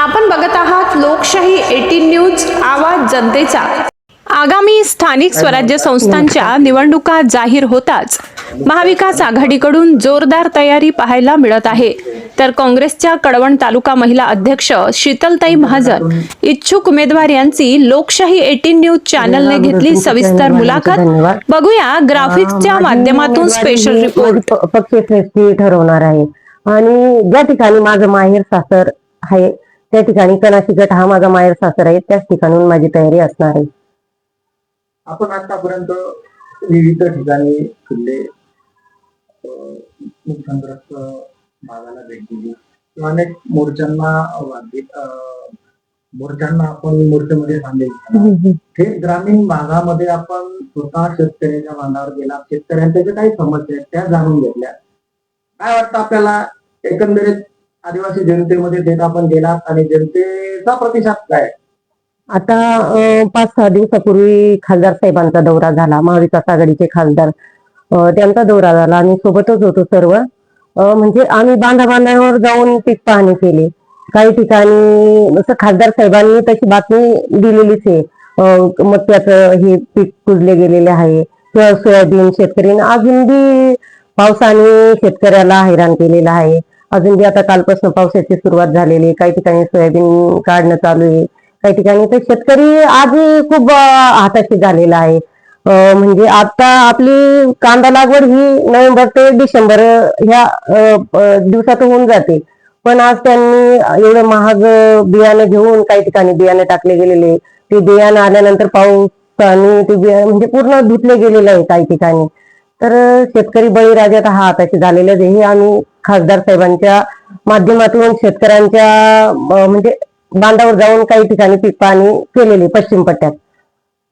आपण बघत आहात लोकशाही एटीन न्यूज आवाज जनतेचा. आगामी स्थानिक स्वराज्य संस्थांच्या निवडणुका जाहीर होताच. महाविकास आघाडीकडून जोरदार तयारी पाहायला मिळत आहे. तर काँग्रेसच्या कळवण तालुका महिला अध्यक्ष शीतलताई महाजन इच्छुक उमेदवार यांची लोकशाही एटीन न्यूज चॅनलने घेतली सविस्तर मुलाखत. बघूया ग्राफिक्सच्या माध्यमातून स्पेशल रिपोर्ट पक्षश्रेष्ठी ठरवणार आहे. आणि ज्या ठिकाणी माझं माहेर सासर आहे त्या ठिकाणी कणाशी गट हा माझा माहेर सासर आहे. त्याच ठिकाणून माझी तयारी असणार आहे. आपण आतापर्यंत विविध ठिकाणी अं, नुकसानग्रस्त भागाला भेट दिली. किंवा अनेक मोर्चांना मोर्चांना आपण मोर्चामध्ये सामील हे ग्रामीण भागामध्ये आपण स्वतः शेतकऱ्याच्या बांधावर गेला. शेतकऱ्यांच्या ज्या काही समस्या आहेत त्या जाणून घेतल्या. काय वाटतं आपल्याला? एकंदरीत आदिवासी जनतेमध्ये देत आपण गेलात आणि जनतेचा प्रतिसाद काय? आता पाच सहा दिवसापूर्वी खासदार साहेबांचा दौरा झाला महाविकास आघाडीचे खासदार त्यांचा दौरा झाला आणि सोबतच होतो सर्व. म्हणजे आम्ही बांधा बांधावर जाऊन पीक पाहणी केली. काही ठिकाणी जसं खासदार साहेबांनी तशी बातमी दिलेलीच आहे. मक्याचं हे पीक कुजले गेलेले आहे किंवा सोयाबीन शेतकरी अजून बी पावसाने शेतकऱ्याला हैराण केलेलं आहे. अजून बी आता कालपासून पावसाची सुरुवात झालेली आहे. काही ठिकाणी सोयाबीन काढणं चालू आहे. काही ठिकाणी तर शेतकरी आज खूप हाताशी झालेला आहे. म्हणजे आता आपली कांदा लागवड ही नोव्हेंबर ते डिसेंबर ह्या दिवसात होऊन जाते. पण आज त्यांनी एवढं महाग बियाणं घेऊन काही ठिकाणी बियाणे टाकले गेलेले ते बियाणं आल्यानंतर पाऊस आणि ते बियाणं म्हणजे पूर्ण धुतले गेलेलं आहे काही ठिकाणी. तर शेतकरी बळीराजा हा हाताशी झालेलं आहे. हे आम्ही खासदार साहेबांच्या माध्यमातून शेतकऱ्यांच्या म्हणजे बांधावर जाऊन काही ठिकाणी पीक पाणी केलेली पश्चिम पट्ट्यात.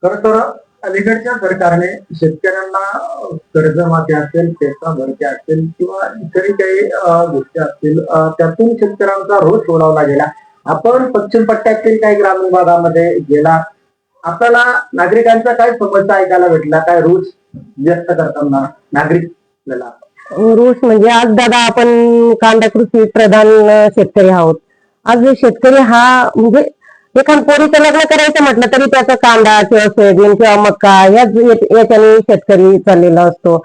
खरं तर अलीकडच्या सरकारने शेतकऱ्यांना अं, कर्जमाफी असेल पेसा भरती असेल किंवा इतरही काही गोष्टी असतील त्यातून शेतकऱ्यांचा रोष सोडवला गेला. आपण पश्चिम पट्ट्यातील काही ग्रामीण भागामध्ये गेला आपल्याला नागरिकांचा काय समस्या ऐकायला भेटला काय रोष व्यक्त करताना नागरिक आपल्याला? रोष म्हणजे आज दादा आपण कांदा कृषी प्रधान शेतकरी आहोत. आज शेतकरी हा म्हणजे एखाद पोरीचं लग्न करायचं म्हटलं तरी त्याचा कांदा किंवा सोयाबीन किंवा मका याच याच्याने शेतकरी चाललेला असतो.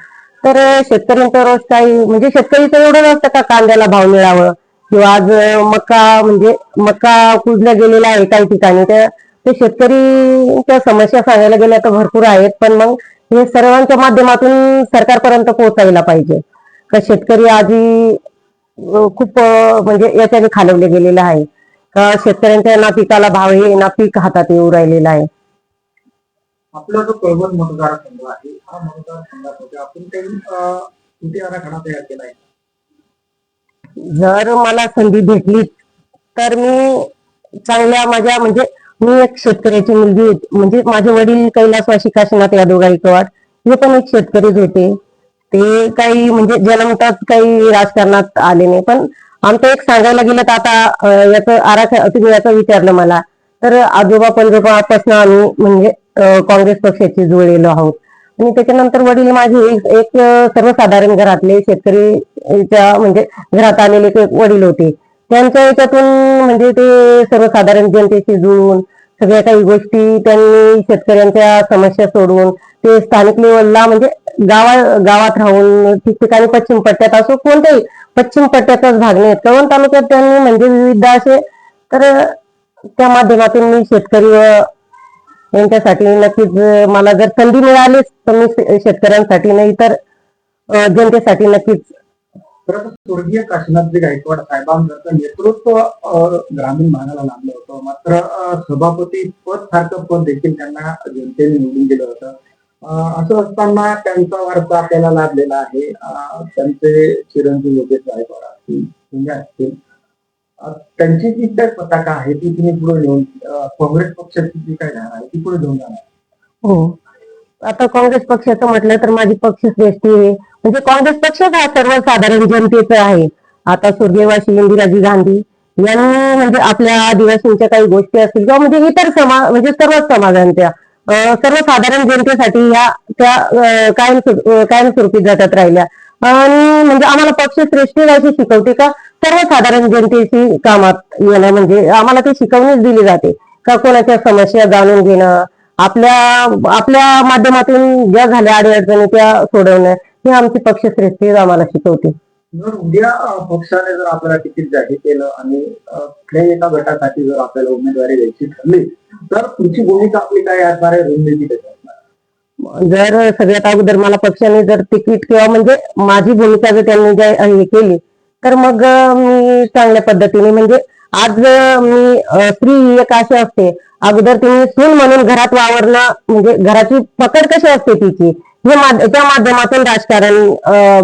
तर शेतकऱ्यांचा रोष काही म्हणजे शेतकरीचं एवढं नसतं का कांद्याला भाव मिळावं? किंवा आज मक्का मका म्हणजे मका कुजला गेलेला आहे काही ठिकाणी तर ते शेतकरीच्या समस्या सांगायला गेल्या तर भरपूर आहेत. पण मग हे सर्वांच्या माध्यमातून सरकारपर्यंत पोहोचायला पाहिजे. का शेतकरी आधी खूप म्हणजे याच्याने खालवले गेलेलं आहे. का शेतकऱ्यांच्या ना पिकाला भाव आहे ना पीक हातात येऊ राहिलेला आहे. आपला जो कळवण मतदारसंघ आहे हा मतदारसंघामध्ये आपण काही आराखडा तयार केला आहे? जर मला संधी भेटली तर मी चांगल्या माझ्या म्हणजे मी एक शेतकऱ्याची मुलगी. म्हणजे माझे वडील कैलासवासी काशीनाथ यादव गायकवाड हे पण एक शेतकरीच होते. ते काही म्हणजे जन्मतात काही राजकारणात आले नाही. पण आमचं एक सांगायला गेलं तर आता याचं आराखडा तुम्ही याचं विचारलं मला. तर आजोबा पंजोबापासून आम्ही म्हणजे काँग्रेस पक्षाची जुळलेलो आहोत. आणि त्याच्यानंतर वडील माझे एक सर्वसाधारण घरातले शेतकरीच्या म्हणजे घरात आलेले वडील होते. त्यांच्या याच्यातून म्हणजे ते सर्वसाधारण जनतेशी जुळून सगळ्या काही गोष्टी त्यांनी शेतकऱ्यांच्या समस्या सोडवून ते स्थानिक लेवलला म्हणजे गावा गावात राहून ठिकठिकाणी पश्चिम पट्ट्यात असो कोणत्याही पश्चिम पट्ट्यातच भाग नाही कळवण तालुक्यात त्यांनी म्हणजे विविध असे तर त्या माध्यमातून मी शेतकरी व यांच्यासाठी नक्कीच मला जर संधी मिळालीच तर मी शेतकऱ्यांसाठी नाही तर जनतेसाठी नक्कीच. स्वर्गीय काशीनाथजी गायकवाड साहेबांचं नेतृत्व ग्रामीण भागाला लाभलं होतं. मात्र सभापती पद सारखं पद देखील त्यांना जनतेने निवडून दिलं होतं. असं असताना त्यांचा वारसा आपल्याला लाभलेला आहे. त्यांचे चिरंजीव योगेश गायकवाड असतील असतील. त्यांची जी काय पताका आहे ती तुम्ही पुढे नेऊन काँग्रेस पक्षाची जी काय धारा आहे ती पुढे घेऊन जाणार हो. आता काँग्रेस पक्षाचं म्हटलं तर माझी पक्षश्रेष्ठी आहे. म्हणजे काँग्रेस पक्षच हा सर्वसाधारण जनतेचा आहे. आता स्वर्गीयवासी इंदिराजी गांधी यांनी म्हणजे आपल्या आदिवासींच्या काही गोष्टी असतील किंवा म्हणजे इतर समाज म्हणजे सर्वच समाजांच्या सर्वसाधारण जनतेसाठी ह्या त्या कायम कायमस्वरूपी जातात राहिल्या. आणि म्हणजे आम्हाला पक्षश्रेष्ठी अशी शिकवते का? सर्वसाधारण जनतेशी कामात येणं म्हणजे आम्हाला ती शिकवणीच दिली जाते. का कोणाच्या समस्या जाणून घेणं आपल्या आपल्या माध्यमातून ज्या झाल्या अडीअडचणी त्या सोडवणं हे आमची पक्षश्रेष्ठी आम्हाला शिकवते. जर उद्या पक्षाने जर आपल्याला तिकीट जाहीर केलं आणि कुठल्याही एका गटासाठी जर आपल्याला उमेदवारी द्यायची ठरली तर तुमची भूमिका आपली काय असणार आहे रणनीती जर सगळ्यात अगोदर मला पक्षाने जर तिकीट किंवा म्हणजे माझी भूमिका जर त्यांनी जर हे केली तर मग मी चांगल्या पद्धतीने म्हणजे आज मी स्त्री ही एक अशी असते. अगोदर तिने सून म्हणून घरात वावरणं म्हणजे घराची पकड कशी असते तिची? हे त्या माध्यमातून राजकारण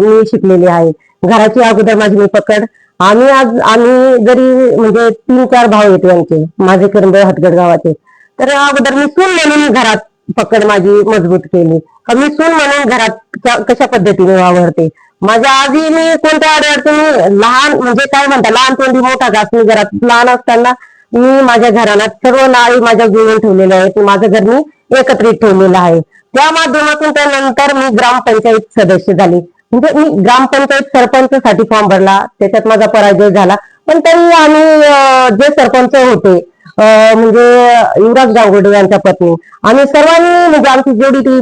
मी शिकलेली आहे. घराची अगोदर माझी मी पकड आम्ही आज आम्ही जरी म्हणजे तीन चार भाव येते आमचे माझे करंब हतगड गावाचे तर अगोदर मी सून म्हणून घरात पकड माझी मजबूत केली. मी सून म्हणून घरात कशा पद्धतीने वावरते? माझ्या आधी मी कोणत्या अडचणी लहान म्हणजे काय म्हणता लहान तोंडी मोठा घास मी घरात लहान असताना मी माझ्या घराण्यात सर्व नाळी माझ्या जुळून ठेवलेल्या आहेत. माझं घर मी एकत्रित ठेवलेलं आहे. त्या माध्यमातून त्यानंतर मी ग्रामपंचायत सदस्य झाली. म्हणजे मी ग्रामपंचायत सरपंचसाठी फॉर्म भरला त्याच्यात माझा पराजय झाला. पण तरी आम्ही जे सरपंच होते म्हणजे युवराज गांगुर्डे यांच्या पत्नी आम्ही सर्वांनी म्हणजे आमची जेवढी ती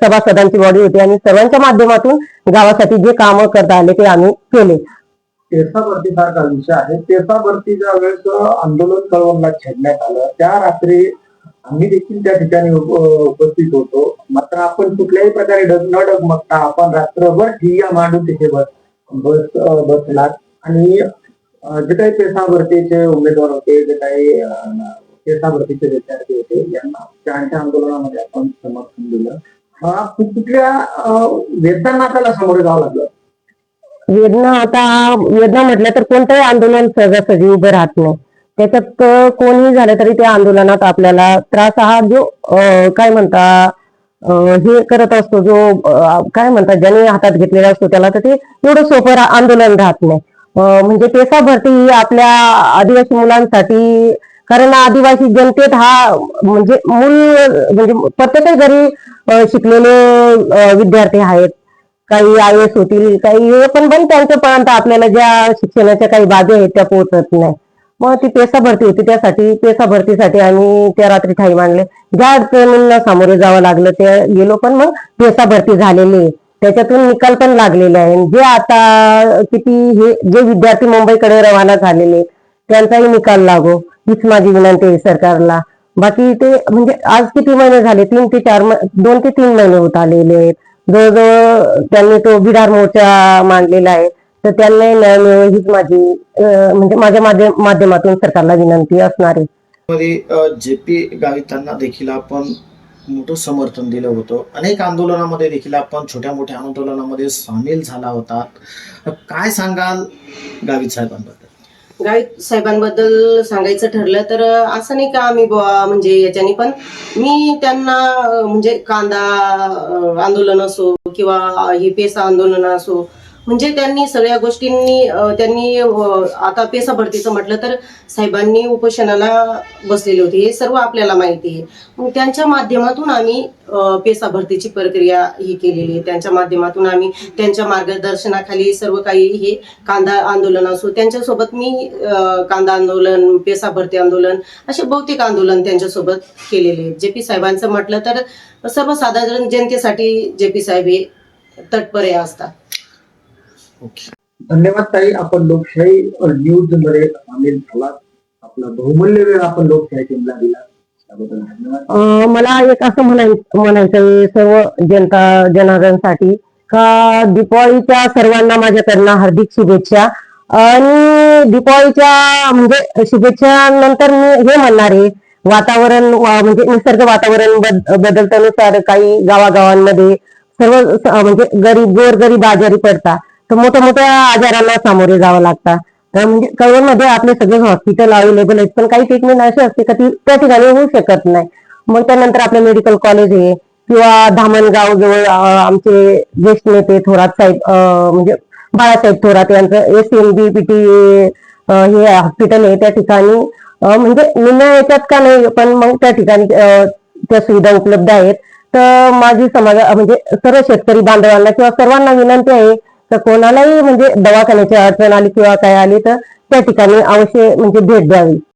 सभासदांची बॉडी होती आणि सर्वांच्या माध्यमातून गावासाठी जे कामं करता आले ते आम्ही केले. तेरसा हा विषय आहे. तेरसा ज्या वेळेस आंदोलन कळवणला छेडण्यात आलं त्या रात्री आम्ही देखील त्या ठिकाणी उपस्थित होतो. मात्र आपण कुठल्याही प्रकारे डग न डगमगता आपण रात्रभर ठिय्या मांडून तिथे बस बस बसलात. आणि जे काही पेसाभरतीचे उमेदवार होते जे काही अं, विद्यार्थी होते यांना त्यांच्या आंदोलनामध्ये आपण समर्थन दिलं. हा कुठल्या वेदना त्याला समोर जावं लागलं? वेदना आता वेदना म्हटलं तर कोणतंही आंदोलन सहजासहजी उभं राहत नाही. त्याच्यात कोणीही झालं तरी त्या आंदोलनात आपल्याला त्रास हा जो काय म्हणता हे करत असतो जो काय म्हणतात ज्याने हातात घेतलेला असतो त्याला तर ते एवढं सोपं आंदोलन राहत नाही. म्हणजे पेसा भरती ही आपल्या आदिवासी मुलांसाठी कारण आदिवासी जनतेत हा म्हणजे मूल म्हणजे प्रत्येक घरी शिकलेले विद्यार्थी आहेत. काही आय एस होतील काही हे पण पण त्यांच्यापर्यंत आपल्याला ज्या शिक्षणाच्या काही बाबी आहेत त्या पोहोचत नाही. मग ती पेसा भरती होती त्यासाठी पेसा भरतीसाठी आम्ही त्या रात्री ठाई मांडले. ज्या अडचणींना सामोरे जावं लागलं ते गेलो पण मग पेसा भरती झालेली त्याच्यातून निकाल पण लागलेले आहे. जे आता किती हे जे विद्यार्थी मुंबईकडे रवाना झालेले त्यांचाही निकाल लागो. हीच माझी विनंती आहे सरकारला. बाकी ते म्हणजे आज किती महिने झाले? तीन ते चार दोन ते तीन महिने होत आलेले आहेत. जवळजवळ त्यांनी तो बिडार मोर्चा मांडलेला आहे. तर त्यांना न्याय मिळो हीच माझी म्हणजे माझ्या माध्यम माध्यमातून सरकारला विनंती असणार आहे. मध्ये जे पी गावितांना देखील आपण मोठं समर्थन दिलं होतं. अनेक आंदोलनामध्ये देखील आपण छोट्या मोठ्या आंदोलनामध्ये सामील झाला होता. काय सांगाल गावित साहेबांबद्दल? गावित साहेबांबद्दल सांगायचं ठरलं तर असं नाही का आम्ही बुवा म्हणजे याच्याने पण मी त्यांना म्हणजे कांदा आंदोलन असो किंवा हे पेसा आंदोलन असो म्हणजे त्यांनी सगळ्या गोष्टींनी त्यांनी आता पेसा भरतीचं म्हटलं तर साहेबांनी उपोषणाला बसलेले होते. हे सर्व आपल्याला माहिती आहे. मग त्यांच्या माध्यमातून आम्ही पेसा भरतीची प्रक्रिया ही केलेली आहे. त्यांच्या माध्यमातून आम्ही त्यांच्या मार्गदर्शनाखाली सर्व काही हे कांदा आंदोलन असो त्यांच्यासोबत मी अं, कांदा आंदोलन पेसा भरती आंदोलन असे बहुतेक आंदोलन त्यांच्यासोबत केलेले आहेत. जे पी साहेबांचं म्हटलं तर सर्वसाधारण जनतेसाठी जे पी साहेब हे तत्परे असतात. धन्यवाद ताई. आपण लोकशाही न्यूजमध्ये सामील झालात. आपला बहुमूल्य वेळ आपण लोकशाही टीमला दिला. त्याबद्दल धन्यवाद. अं, मला एक असं म्हणाय म्हणायचं आहे सर्व जनता जनार्दनसाठी का दीपावलीच्या सर्वांना माझ्याकडनं हार्दिक शुभेच्छा. आणि दीपावलीच्या म्हणजे शुभेच्छा नंतर मी हे म्हणणार आहे. वातावरण म्हणजे निसर्ग वातावरण बद- बदलत्यानुसार काही गावागावांमध्ये सर्व म्हणजे गरीब गोर गरीब आजारी पडतात. तर मोठ्या मोठ्या आजारांना सामोरे जावं लागतं. तर म्हणजे कळवणमध्ये आपले सगळे हॉस्पिटल अवेलेबल आहेत पण काही ट्रीटमेंट अशी असते का ती त्या ठिकाणी होऊ शकत नाही. मग त्यानंतर आपलं मेडिकल कॉलेज आहे किंवा धामणगाव जवळ आमचे ज्येष्ठ नेते थोरात साहेब म्हणजे बाळासाहेब थोरात यांचं S M B P T हे हॉस्पिटल आहे त्या ठिकाणी म्हणजे निम्या याच्यात का नाही पण मग त्या ठिकाणी त्या सुविधा उपलब्ध आहेत. तर माझी समाज म्हणजे सर्व शेतकरी बांधवांना किंवा सर्वांना विनंती आहे तर कोणालाही म्हणजे दवाखान्याची अडचण आली किंवा काय आली तर त्या ठिकाणी अवश्य म्हणजे भेट द्यावी.